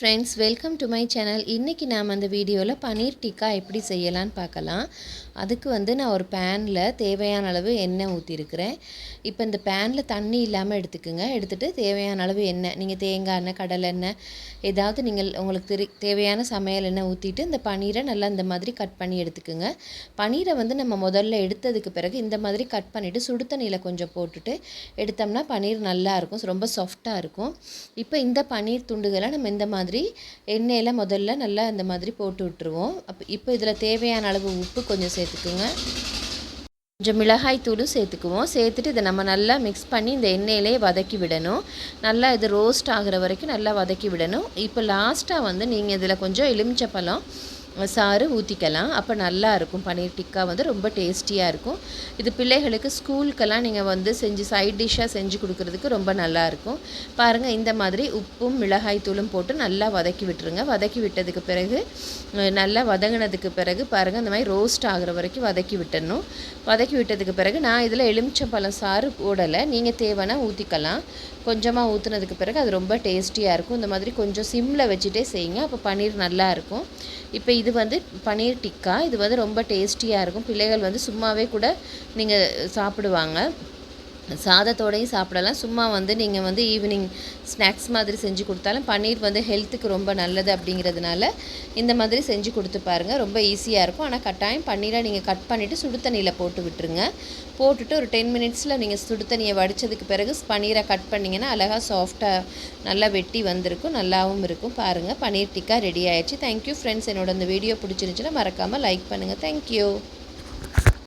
Friends welcome to my channel இன்றைக்கி நாம் அந்த வீடியோவில் பன்னீர் டிக்கா எப்படி செய்யலான்னு பார்க்கலாம். அதுக்கு வந்து நான் ஒரு பேனில் தேவையான அளவு எண்ணெய் ஊற்றிருக்கிறேன் இப்போ இந்த பேனில் தண்ணி இல்லாமல் எடுத்துக்கோங்க. எடுத்துகிட்டு தேவையான அளவு எண்ணெய் நீங்கள் தேங்காய் எண்ணெய் கடலை எண்ணெய் ஏதாவது நீங்கள் உங்களுக்கு தெரி தேவையான சமையல் எண்ணெய் ஊற்றிட்டு இந்த பன்னீரை நல்லா இந்த மாதிரி கட் பண்ணி எடுத்துக்கோங்க. பன்னீரை வந்து நம்ம முதல்ல எடுத்ததுக்கு பிறகு இந்த மாதிரி கட் பண்ணிவிட்டு சுடு தண்ணியில் கொஞ்சம் போட்டுட்டு எடுத்தோம்னா பன்னீர் நல்லாயிருக்கும் ரொம்ப சாஃப்டாக இருக்கும். இப்போ இந்த பன்னீர் துண்டுகளை நம்ம இந்த மாதிரி எண்ணெயில் முதல்ல நல்லா இந்த மாதிரி போட்டு விட்டுருவோம். அப்போ இப்போ இதில் தேவையான அளவு உப்பு கொஞ்சம் சேர்த்துக்குங்க. கொஞ்சம் மிளகாய் தூளும் சேர்த்துக்குவோம். சேர்த்துட்டு இதை நம்ம நல்லா மிக்ஸ் பண்ணி இந்த எண்ணெயிலே வதக்கி விடணும். நல்லா இது ரோஸ்ட் ஆகிற வரைக்கும் நல்லா வதக்கி விடணும். இப்போ லாஸ்ட்டாக வந்து நீங்கள் இதில் கொஞ்சம் எலுமிச்சை பழம் சாறு ஊற்றிக்கலாம் அப்போ நல்லா இருக்கும். பன்னீர் டிக்கா வந்து ரொம்ப டேஸ்டியாக இருக்கும். இது பிள்ளைகளுக்கு ஸ்கூலுக்கெல்லாம் நீங்கள் வந்து செஞ்சு சைட் டிஷ்ஷாக செஞ்சு கொடுக்குறதுக்கு ரொம்ப நல்லாயிருக்கும் பாருங்கள் இந்த மாதிரி உப்பும் மிளகாய் தூளும் போட்டு நல்லா வதக்கி விட்டுருங்க. வதக்கி விட்டதுக்கு பிறகு நல்லா வதங்கினதுக்கு பிறகு பாருங்கள் இந்த மாதிரி ரோஸ்ட் ஆகிற வரைக்கும் வதக்கி விட்டுடணும். வதக்கி விட்டதுக்கு பிறகு நான் இதில் எலுமிச்சம்பழம் சாறு போடலை. நீங்கள் தேவைன்னா ஊற்றிக்கலாம் கொஞ்சமாக ஊற்றுனதுக்கு பிறகு அது ரொம்ப டேஸ்டியாக இருக்கும். இந்த மாதிரி கொஞ்சம் சிம்மில் வச்சுட்டே செய்யுங்க. அப்போ பன்னீர் நல்லாயிருக்கும் இப்போ இது இது வந்து பன்னீர் டிக்கா. இது வந்து ரொம்ப டேஸ்டியாக இருக்கும். பிள்ளைகள் வந்து சும்மாவே கூட நீங்கள் சாப்பிடுவாங்க. சாதத்தோடையும் சாப்பிடலாம். சும்மா வந்து நீங்கள் வந்து ஈவினிங் ஸ்நாக்ஸ் மாதிரி செஞ்சு கொடுத்தாலும் பன்னீர் வந்து ஹெல்த்துக்கு ரொம்ப நல்லது அப்படிங்கிறதுனால இந்த மாதிரி செஞ்சு கொடுத்து பாருங்கள் ரொம்ப ஈஸியாக இருக்கும். ஆனால் கட்டாயம் பன்னீரை நீங்கள் கட் பண்ணிவிட்டு சுடு தண்ணியில் போட்டு விட்டுருங்க. போட்டுட்டு ஒரு டென் மினிட்ஸில் நீங்கள் சுடு தண்ணியை வடித்ததுக்கு பிறகு பன்னீரை கட் பண்ணிங்கன்னா அழகாக சாஃப்டாக நல்லா வெட்டி வந்திருக்கும். நல்லாவும் இருக்கும். பாருங்கள் பன்னீர் டிக்கா ரெடி ஆயிடுச்சு. தேங்க்யூ ஃப்ரெண்ட்ஸ் என்னோட இந்த வீடியோ பிடிச்சிருந்துச்சுன்னா மறக்காமல் லைக் பண்ணுங்கள் தேங்க்யூ